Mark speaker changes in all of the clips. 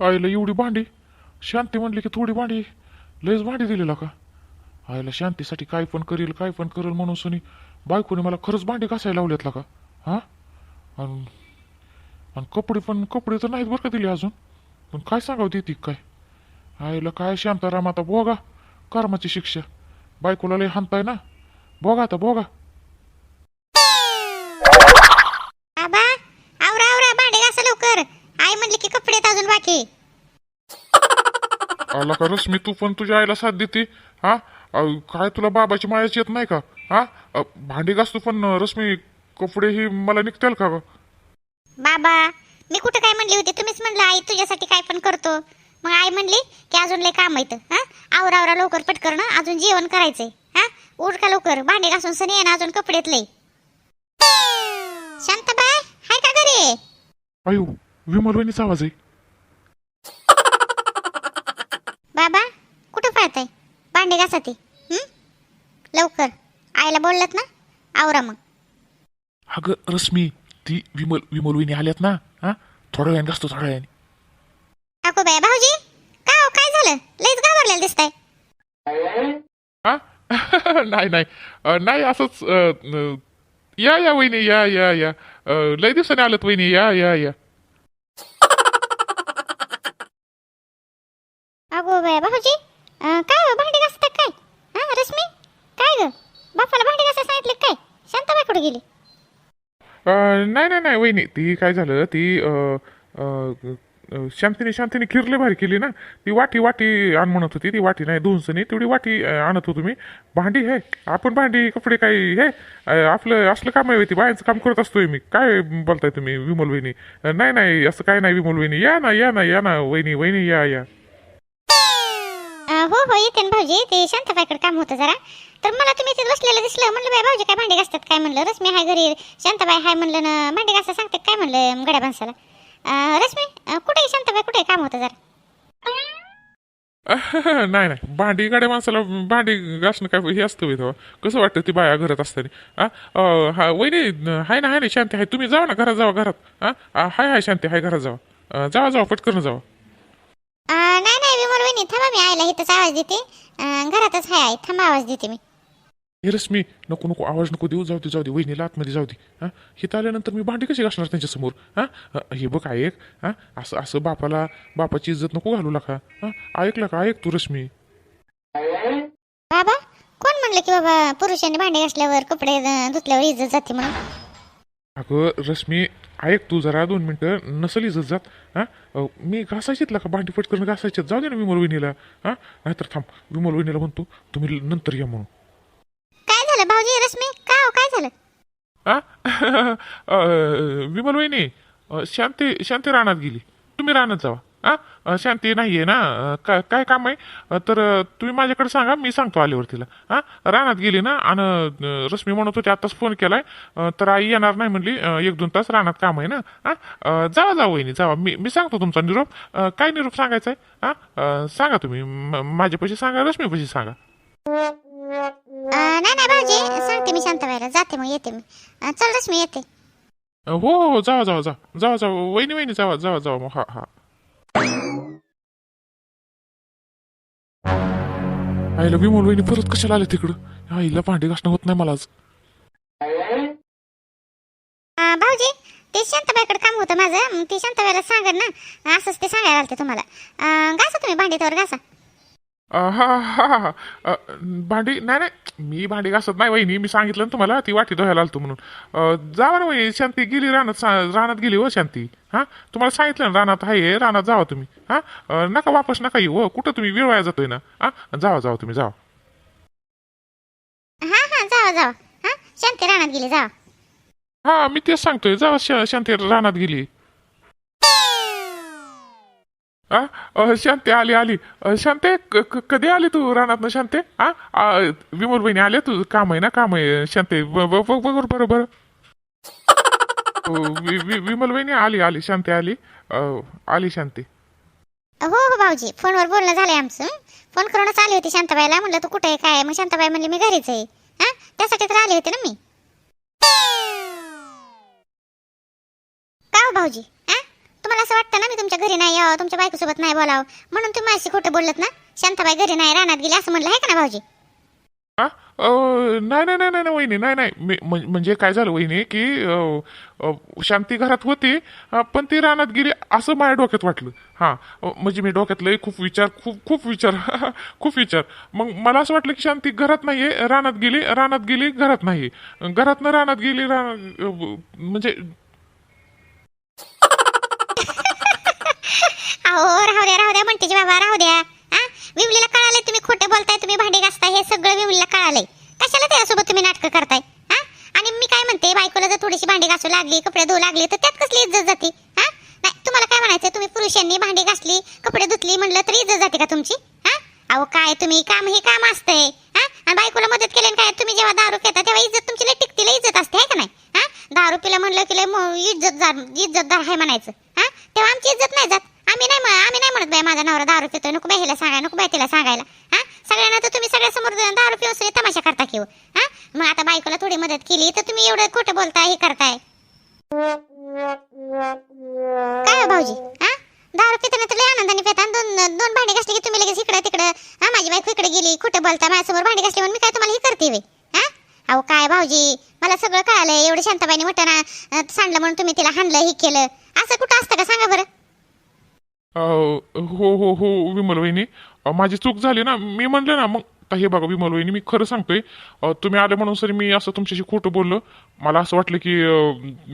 Speaker 1: आईला एवढी भांडी. शांती म्हणली की थोडी भांडी. लयच भांडी दिलेला का? आईला शांतीसाठी काय पण करील काय पण करेल म्हणून सुनी बायकोने मला खरंच भांडी घासायला लावल्यातला का? हां? आणि आणि कपडे पण कपडे तर नाहीत बरं का दिले अजून. पण काय सांगावं देते काय? आईला काय शांताराम आता बोगा कर्माची शिक्षा. बायकोला लय हाणताय ना. बोगा आता बोगा
Speaker 2: आबा आवरा आवरा भांडे घासा लवकर आई म्हणली की कपडे आहेत अजून बाकी
Speaker 1: आला का रश्मी तू पण तुझ्या आईला साथ देते. हा? काय तुला बाबाची मायाच येत नाही का? हा? भांडी घासतो पण रश्मी कपडे ही मला निघतील का
Speaker 2: बाबा मी कुठं काय म्हणली होती? तुम्हीच म्हणलं आई तुझ्यासाठी काय पण करतो. मग आई म्हणली की अजून लय काम येतं हा? आवरा आवरा लवकर पटकर ना अजून जेवण करायचंय हा? उठ का लवकर? भांडे घासून सनी ये ना अजून कपडेत लय. शांताबाई हाय का घरी?
Speaker 1: अयो विमल वहिनीचा आवाज आहे
Speaker 2: बाबा कुठं पळताय भांडे घासा ते हं? लवकर. आईला बोललात ना? आवरा मग.
Speaker 1: अगं रश्मी ती विमल विमल वहिनी आल्यात ना? हा? थोड्या वेळाने घासतो थोड्या वेळाने.
Speaker 2: अको बाय भाऊजी! का हो, काय झालं? लयच घाबरलेलं दिसताय.
Speaker 1: हा? नाही नाही. अ, नाही असंच अ, न- या या वहिनी या या या. अ, लय दिवसाने आलत वहिनी. या या या
Speaker 2: अगो बाय भाऊजी अं, काय हो भांडी घासतात काय हा रश्मी काय ग बापाला भांडी घासायला सांगितले काय शांताबाई कुठे गेली
Speaker 1: अ, नाही नाही नाही वहिनी ती काय झालं ती शांतीने शांतीने खिरले भारी केली ना ती वाटी वाटी आण म्हणत होती ती वाटी नाही दोनसनी तेवढी वाटी आणत होतो मी. भांडी हे आपण भांडी कपडे काही हे अ, आपलं असलं काम आहे ती बायांचं काम करत असतोय मी. काय बोलताय तुम्ही विमल वहिनी? नाही नाही असं काय नाही विमल वहिनी. या ना या ना या ना वहिनी वहिनी या या.
Speaker 2: हो हो येते ना भाऊजी ते शांताबाईकडे काम होतं जरा. तर मला तुम्ही तिथे बसलेलं दिसलं. म्हणलं बाय भाऊजी काय भांडी घासतात? काय म्हणलं? रश्मी हाय घरी. शांताबाई हाय म्हणलं ना भांडी घासा सांगते काय म्हणलं गड्या माणसाला? रश्मी कुठे शांताबाई? कुठे? काम होतं जरा.
Speaker 1: नाही नाही. भांडी गाड्या माणसाला भांडी घासणं काय हे असतं तेव्हा. कसं वाटतं ती बाया घरात असताना? हा वहिनी हाय ना हाय ना शांती आहे तुम्ही जावा ना घरात जावा घरात. हाय हाय शांती हाय घरात जावा. जावा जावा पटकन जावा.
Speaker 2: नाही नाही विमल वहिनी थांबा मी आईला इथंच आवाज देते. घरातच हाय थांबा आवाज देते मी.
Speaker 1: हे रश्मी नको नको आवाज नको देऊ जाऊ दे जाऊ दे. वहिनीला आतमध्ये जाऊ दे. हा? हिथं आल्यानंतर मी भांडी कशी घासणार त्यांच्यासमोर? हा? हे बघ ऐक. हा? असं असं बापाला बापाची इज्जत नको घालू नका. हा? ऐकलं का ऐक तू रश्मी.
Speaker 2: बाबा कोण म्हणलं की बाबा पुरुषांनी भांडे घासल्यावर कपडे धुतल्यावर इज्जत जाते म्हणून?
Speaker 1: अगं रश्मी ऐक तू जरा दोन मिनटं. नसल इज्जत जात. हा? मी घासायचीत का भांडी पटकन घासायच्यात जाऊ दे ना विमल वहिनीला. हा? नाहीतर थांब. विमल वहिनीला म्हणतो तुम्ही नंतर या म्हणून.
Speaker 2: झालं? भाऊजी रश्मी काय हो? काय झालं?
Speaker 1: विमल वहिनी शांती शांती रानात गेली. तुम्ही रानात जावा. हा शांती नाही आहे ना काय काय काम आहे? तर तुम्ही माझ्याकडे सांगा मी सांगतो आल्यावर तिला हा रानात गेली ना? आणि रश्मी म्हणत होती आताच फोन केलाय. तर आई येणार नाही म्हणली. एक दोन तास रानात काम आहे ना? हा जावा जावा वहिनी जावा. मी मी सांगतो तुमचा निरोप. काय निरोप सांगायचा आहे हा सांगा तुम्ही. माझे माझ्यापाशी सांगा रश्मीपाशी सांगा.
Speaker 2: नाही नाही भाऊजी सांगते मी शांताबाईला जाते मग येते मी. अं, चल रश्मी येते.
Speaker 1: हो हो जावा जावा जा जावा जावा. वहिनी वहिनी जावा जावा जावा मग. हा हा. आईला विमोल वहिनी परत कशाला आले तिकडं? आईला भांडी घासणं होत नाही मला आज.
Speaker 2: अं, भाऊजी ते शांताबाईकडे काम होतं माझं. मग ते शांताबाईला सांगा ना. असंच ते सांगायला आलते तुम्हाला. अं, घासा तुम्ही भांडी त्यावर घासा.
Speaker 1: हा हा भांडी नाही नाही. मी भांडी घासत नाही वहिनी. मी सांगितलं ना तुम्हाला ती वाटी धुवायला आलतो म्हणून. जावा ना वहिनी. शांती गेली रानात रानात गेली हो शांती. हा? तुम्हाला सांगितलं ना रानात आहे रानात जावा तुम्ही. हा? नका वापस नका येऊ हो. कुठं तुम्ही वेळ वाया जातोय ना? हा? जावा जावा तुम्ही जावा.
Speaker 2: हा हा जावा जावा. हा? शांती रानात गेली जावा.
Speaker 1: हा मी तेच सांगतोय. जावा शांती रानात गेली. आ अ, शांते आली आली अ, शांते क- क- कधी आली तू रानात ना शांते हा आ, विमल बहिणी आले तू काम आहे ना काम आहे शांते ब- ब- ब- बरोबर बरोबर वि- वि- विमल बहिणी आली आली शांती आली अ, आली शांती
Speaker 2: हो हो भाऊजी फोनवर बोलणं झालंय आमचं. फोन करूनच आली होती शांताबाईला. म्हणलं तू कुठे आहे? काय आहे? मग शांताबाई म्हणली मी घरीच आहे. हा? त्यासाठी तर आली होती ना मी. का हो भाऊजी? हा? तुम्हाला असं वाटतं ना मी तुमच्या घरी नाही यावं तुमच्या बायकोसोबत नाही बोलावं. म्हणून तुम्ही माझी खोटं बोलत ना? शांताबाई घरी नाही रानात गेली असं म्हणलं आहे का ना भाऊजी?
Speaker 1: हा? अं, नाही नाही नाही नाही नाही, वहिनी नाही नाही. मी म्हण- म्हणजे काय झालं वहिनी की अं, अं, शांती घरात होती अं, पण ती रानात गेली असं माझ्या डोक्यात वाटलं. हां अं, म्हणजे मी डोक्यात लय खूप विचार खूप खूप विचार खूप विचार. मग मला असं वाटलं की शांती घरात नाहीये रानात गेली रानात गेली घरात नाही घरातनं रानात गेली रानात म्हणजे
Speaker 2: अहो राहू द्या राहू द्या म्हणते बाबा राहू द्या. हा विमलीला कळालंय तुम्ही खोटे बोलताय तुम्ही भांडी घासताय हे सगळं विमलीला कळालंय. कशाला त्यासोबत तुम्ही नाटकं करताय? हा आणि मी काय म्हणते बायकोला जर थोडीशी भांडी घासू लागली कपडे धुवू लागले तर त्यात कसली इज्जत जाते? हा नाही तुम्हाला काय म्हणायचं तुम्ही पुरुषांनी भांडी घासली कपडे धुतली म्हणलं तरी इज्जत जाते का तुमची? हा अहो काय तुम्ही काम हे काम असतंय. हा आणि बायकोला मदत केली काय तुम्ही जेव्हा दारू घेता तेव्हा इज्जत तुमची लय टिकतीला इज्जत असते आहे का नाही? दारू पिला म्हणलं की लय इज्जतदार इज्जतदार आहे म्हणायचं. हा? तेव्हा आमची इज्जत नाही जात. आम्ही नाही म्हण- आम्ही नाही म्हणत बाई माझा नवरा दारू पितोय नको बाई ह्याला सांगाय नको बाई तिला सांगायला. हा? सगळ्यांना तर तुम्ही सगळ्या समोर दारू पिऊन तमाशा करता की हो. हा. मग आता बायकोला थोडी मदत केली तर तुम्ही एवढं खोटं बोलताय हे करताय. काय हो भाऊजी? हा? दारू पिताना तर लय आनंदाने पिता. दोन दोन भांडी घासले की तुम्ही लगेच इकडे तिकडं हा? माझी बायको इकडे गेली खोटं बोलता माझ्यासमोर भांडी घासले म्हणून मी काय तुम्हाला हे करते वे अहो काय भाऊजी? मला सगळं कळालंय. एवढं शांताबाईने मटण सांडलं म्हणून तुम्ही तिला हाणलं हे केलं. असं कुठं असतं का? सांगा बरं.
Speaker 1: अं, हो हो हो विमल वहिनी. माझी चूक झाली ना मी म्हणलं ना मग आता हे बघा विमल वहिनी मी खरं सांगतोय. अं, तुम्ही आले म्हणून सर मी असं तुमच्याशी खोटं बोललो. मला असं वाटलं की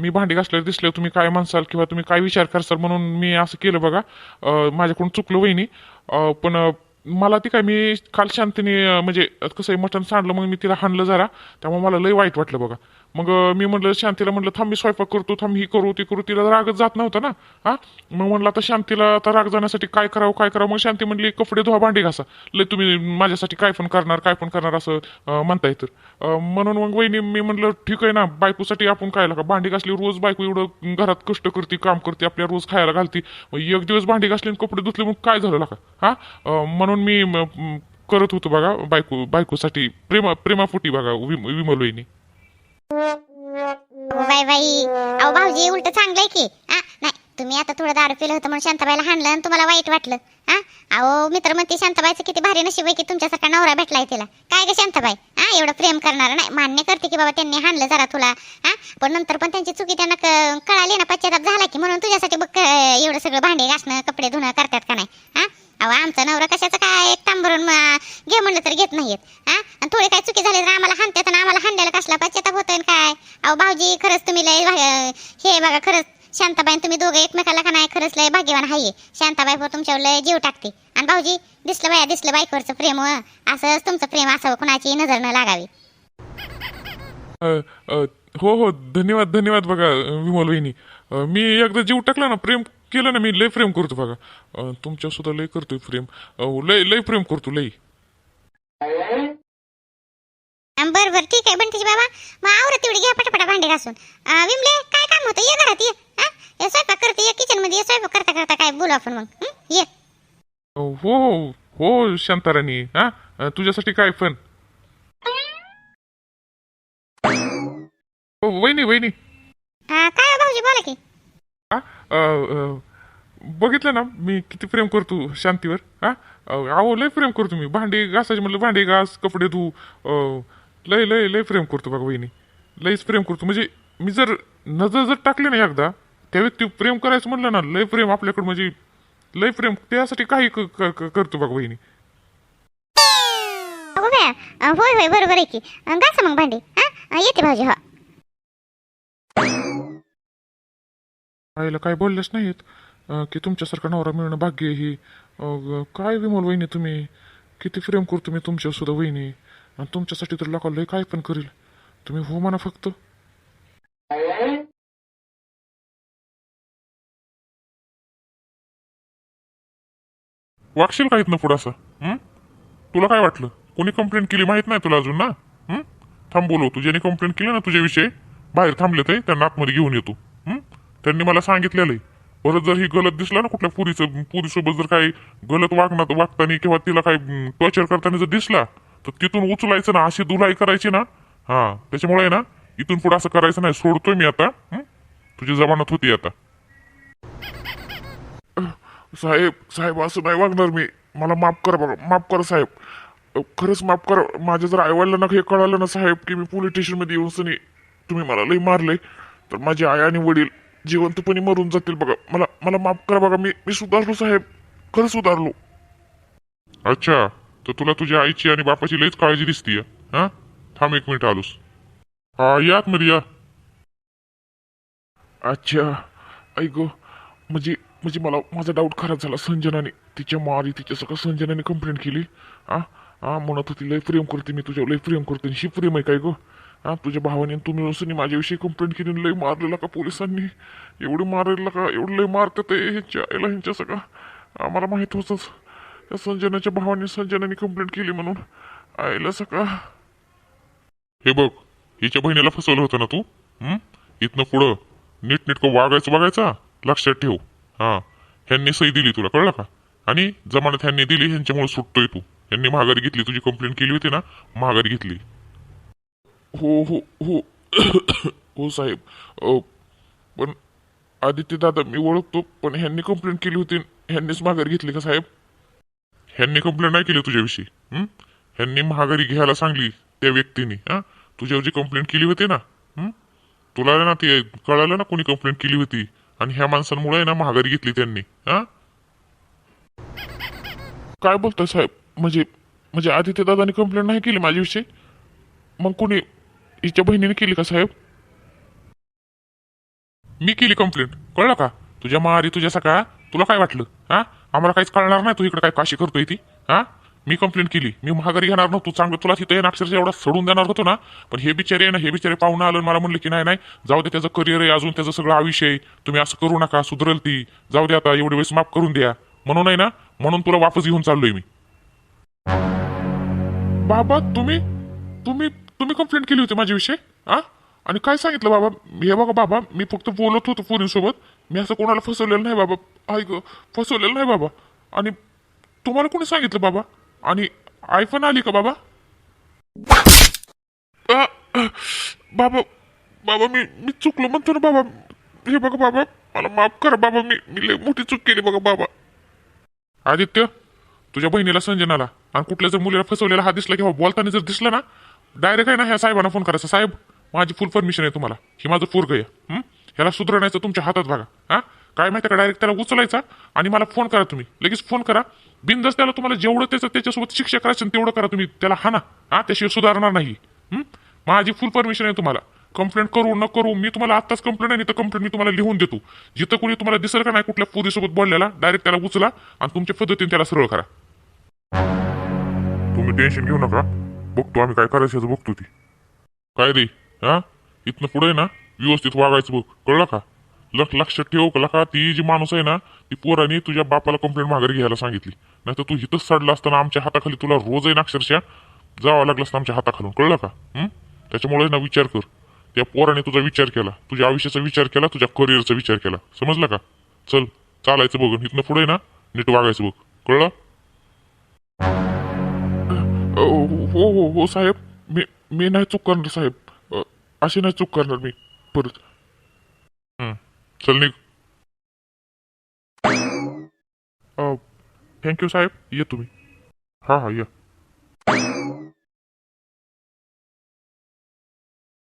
Speaker 1: मी भांडी घासल्यावर दिसलं तुम्ही काय म्हणसाल किंवा तुम्ही काय विचार करसाल म्हणून मी असं केलं बघा. माझ्याकडून चुकलं वहिनी. पण मला ती काय मी काल शांतीने म्हणजे कसं आहे मटण सांडलं मग मी तिला हाणलं जरा. त्यामुळे मला लय वाईट वाटलं बघा. मग मी म्हणलं शांतीला म्हणलं थांब मी स्वयंपाक करतो थांब ही करू ती करू. तिला रागच जात नव्हता ना? हा? मग म्हणलं आता शांतीला आता राग जाण्यासाठी काय करावं काय करावं? मग शांती म्हणली कपडे धुवा भांडी घासा. लय तुम्ही माझ्यासाठी काय पण करणार काय पण करणार असं म्हणताय तर. म्हणून मग वहिनी मी म्हणलं ठीक आहे ना बायकोसाठी आपण काय का भांडी घासली रोज बायको एवढं घरात कष्ट करते काम करते आपल्या रोज खायला घालते. एक दिवस भांडी घासली आणि कपडे धुतले मग काय झालं का हा? म्हणून मी करत होतो बघा बायको बायकोसाठी प्रेमा प्रेमाफुटी बघा विम विमल वहिनी.
Speaker 2: अहो बाई. अहो भाऊजी उलट चांगलंय की. आ नाही तुम्ही आता थोडं दारू पिलं होतं म्हणून शांताबाईला हाणलं आणि तुम्हाला वाईट वाटलं. हा अहो मित्र म्हणते शांताबाईचं किती भारी नशीब आहे की तुमच्यासारखा नवरा भेटलाय तिला. काय ग शांताबाई? हा एवढं प्रेम करणार नाही. मान्य करते की बाबा त्यांनी हाणलं जरा तुला. हा पण नंतर पण त्यांची चुकी त्यांना कळाली ना पश्चाताप झाला की म्हणून तुझ्यासाठी बघ एवढं सगळं भांडे घासणं कपडे धुणं करतात का नाही? हा अहो आमचा नवरा कशाचं काय? एक तांब भरून म- घे म्हणलं तर घेत नाहीयेत. हा आणि थोडी काय चुकी झाली तर आम्हाला हाणतात आणि आम्हाला हाणलेला कसला पश्चाताप होतोय काय? अहो भाऊजी खरंच तुम्ही लय हे बघा खरंच शांताबाई तुम्ही दोघं एकमेकाला का नाही? खरंच लय भाग्यवान आहे. शांताबाई पण तुमच्यावर लय जीव टाकते. आणि भाऊजी दिसलं बाया दिसलं बाईकवरचं प्रेम असंच तुमचं प्रेम असावं कुणाची नजर न लागावी.
Speaker 1: हो हो धन्यवाद धन्यवाद बघा विमल वहिनी. मी एकदा जीव टाकला ना प्रेम केलं ना मी लय प्रेम करतो बघा. तुमच्या सुद्धा लय करतोय प्रेम. लय लय प्रेम करतो लय
Speaker 2: अं, बरं बरं ठीक आहे बंटीजी बाबा. मग आवरत तेवढी घ्या पटापटा भांडे घासून. विमले काय काम होतं? ये घरात ये. हा हे स्वयंपाक करते ये किचनमध्ये ये स्वयंपाक करता करता काय बोलू आपण मग? हं? ये.
Speaker 1: हो हो हो शांताराणी. हा अ, तुझ्यासाठी काय पण? हो वहिनी वहिनी.
Speaker 2: काय हो भाऊजी बोला की.
Speaker 1: हा अ, अ, बघितलं ना मी किती प्रेम करतो शांतीवर. हा अ, अहो लय प्रेम करतो मी. भांडी घासायचे म्हटलं भांडी घास कपडे धू. अ, लय लय लय प्रेम करतो बघा वहिनी. लयच प्रेम करतो. म्हणजे मी जर नजर जर टाकली ना एकदा त्या व्यक्ती प्रेम करायचं म्हणलं ना लय प्रेम आपल्याकडं म्हणजे लय प्रेम. त्यासाठी काही क- क- क- करतो बघा वहिनी.
Speaker 2: अगो बाया अं, होय होय बरोबर आहे की. अं, घासा मग भांडी हा अं, येते भाऊजी हो.
Speaker 1: आईला काय बोललेच नाहीत. अं, की तुमच्यासारखा नवरा मिळणं भाग्य ही काय विमल वहिनी तुम्ही? किती प्रेम करतो मी तुमच्या सुद्धा वहिनी. आणि तुमच्यासाठी तर लोकांना लय काय पण करील तुम्ही हो म्हणा फक्त वागशील काहीत ना पुढं असं तुला काय वाटलं कोणी कंप्लेंट केली माहीत नाही तुला अजून ना थांब बोलव ज्याने कंप्लेंट केली ना तुझ्याविषयी बाहेर थांबले ते त्यांना आतमध्ये घेऊन येतो त्यांनी मला सांगितलेलं आहे परत जर ही गलत दिसला ना कुठल्या पुरीचं पुरीसोबत जर काही गलत वागणार वागताना किंवा तिला काही टॉर्चर करताना जर दिसला तर तिथून उचलायचं ना अशी दुलाई करायची ना. हा त्याच्यामुळे ना इथून पुढे असं करायचं नाही सोडतोय मी आता हं? तुझी जमानत होती आता. साहेब साहेब असं नाही वागणार मी. मला माफ करा बघा माफ करा साहेब. अ, खरंच माफ करा माझ्या जर आईवडिलांना हे कळालं ना साहेब की मी पोलीस स्टेशनमध्ये येऊन सनी तुम्ही मला लई मारले तर माझी आई आणि वडील जिवंतपणे मरून जातील बघा. मला मला माफ करा बघा मी मी सुधारलो साहेब खरंच सुधारलो. अच्छा. तर तुला तुझ्या आईची आणि बापाची लईच काळजी दिसतीय हा? थांब एक मिनिट आलोस. हा या आतमध्ये या. अच्छा. ऐक म्हणजे म्हणजे मला माझा डाऊट खराब झाला. संजनाने तिच्या मारी तिच्या सगळं संजनाने कंप्लेंट केली. हा? हा म्हणत होती लय प्रेम करते मी तुझ्या लय प्रेम करते. शी प्रेम आहे काय गो हा तुझ्या भावाने तू तुम्ही असं माझ्याविषयी कंप्लेंट केली लय मारलेला का पोलिसांनी? एवढं मारलेला का एवढं लय मारतात ह्यांच्या आईला ह्यांच्या सगळं? आम्हाला माहीत होतंच. त्या संजनाच्या भावाने संजनाने कंप्लेंट केली म्हणून. आईला सका. हे बघ हिच्या बहिणीला फसवलं होतं ना तू? हं? इथनं पुढं नीटनेटकं वागायचं बघायचा लक्षात ठेव. हां ह्यांनी सही दिली तुला कळलं का? आणि जमानत ह्यांनी दिली ह्यांच्यामुळे सुटतोय तू. ह्यांनी माघारी घेतली तुझी कंप्लेंट केली होती ना महागारी घेतली. हो हो हो. हो साहेब. अ, पण आदित्य दादा मी ओळखतो पण ह्यांनी कंप्लेंट केली होती ह्यांनीच माघारी घेतली का साहेब? ह्यांनी कंप्लेंट नाही केली तुझ्याविषयी? ह्यांनी महागारी घ्यायला सांगली त्या व्यक्तीने हा? तुझ्यावर जी कंप्लेंट केली होती ना तुला ना ते कळालं ना कोणी कंप्लेंट केली होती? आणि ह्या माणसांमुळे ना महागारी घेतली त्यांनी काय बोलतोय साहेब? म्हणजे म्हणजे आदित्य दादाने कंप्लेंट नाही केली माझ्याविषयी? मग कोणी हिच्या बहिणीने केली का साहेब? मी केली कंप्लेंट कळलं का? तुझ्या मारी तुझ्या सकाळ तुला काय वाटलं? हा? आम्हाला काहीच कळणार नाही तू इकडे काय काशी करतोय ती? हा? मी कंप्लेंट केली. मी महागारी घेणार नव्हतो. चांगलं तुला तिथे अक्षरशः एवढा सोडून देणार होतो ना? पण हे बिचारे आहे ना हे बिचारे पाहुणं आलं मला म्हणलं की नाही नाही जाऊ दे त्याचं करिअर आहे अजून त्याचं सगळं आयुष्य आहे. तुम्ही असं करू नका सुधरल ती. जाऊ दे आता एवढे वेळेस माफ करून द्या. म्हणून आहे ना म्हणून तुला वापस घेऊन चाललोय मी. बाबा तुम्ही तुम्ही तुम्ही कंप्लेंट केली होती माझ्याविषयी? हा? आणि काय सांगितलं बाबा? हे बघा बाबा मी फक्त बोलत होतो पोरींसोबत. मी असं कोणाला फसवलेलं नाही बाबा. ऐकं फसवलेलं नाही बाबा. आणि तुम्हाला कोणी सांगितलं बाबा? आणि आयफोन आली का बाबा? आ, बाबा बाबा मी मी चुकलो म्हणतो ना बाबा. हे बघा बाबा मला माफ करा बाबा मी मी लय मोठी चूक केली बघा बाबा. आदित्य तुझ्या बहिणीला संजनाला आणि कुठल्या जर मुलीला फसवलेला हा दिसला किंवा बोलताना जर दिसला ना डायरेक्ट आहे ना ह्या साहेबांना फोन करायचा साहेब माझी फुल परमिशन आहे तुम्हाला. ही माझं पोरग आहे. हं? ह्याला सुधारण्याचं तुमच्या हातात बघा. हा? काय माहिती का डायरेक्ट त्याला उचलायचा आणि मला फोन करा तुम्ही. लगेच फोन करा. बिंदस त्याला तुम्हाला जेवढं त्याचं त्याच्यासोबत शिक्षा करायचं तेवढं करा तुम्ही. त्याला हाना. हा? त्याशिवाय सुधारणार नाही. माझी फुल परमिशन आहे तुम्हाला. कंप्लेंट करू न करू मी तुम्हाला आत्ताच कंप्लेंट आहे नाही तर कंप्लेंट मी तुम्हाला लिहून देतो. जिथं कोणी तुम्हाला दिसेल का नाही कुठल्या पोरीसोबत बोललेला डायरेक्ट त्याला उचला आणि तुमच्या पद्धतीने त्याला सरळ करा. तुम्ही टेन्शन घेऊ नका. बघतो आम्ही काय करायचं बघतो ती. काय रे? हा? इथनं पुढे ना? व्यवस्थित वागायचं बघ. कळलं का? लक्ष लक्षात ठेव कळलं का ती जी माणूस आहे ना ती पोराने तुझ्या बापाला कंप्लेंट माघारी घ्यायला सांगितली. नाही तर तू इथंच सडला असताना आमच्या हाताखाली तुला रोज आहे ना अक्षरशः जावं लागलं असतं आमच्या हाताखालून. कळलं का? त्याच्यामुळे ना विचार कर. त्या पोराने तुझा विचार केला. तुझ्या आयुष्याचा विचार केला तुझ्या करिअरचा विचार केला. समजलं का? चल चालायचं बघ इथनं पुढे ना नीट वागायचं बघ. कळलं? हो हो हो साहेब. मी मी नाही चूक करणार साहेब. अशी नाही चूक करणार मी. परत. हं, चल निघ. थँक्यू साहेब. ये तुम्ही. हा हा या.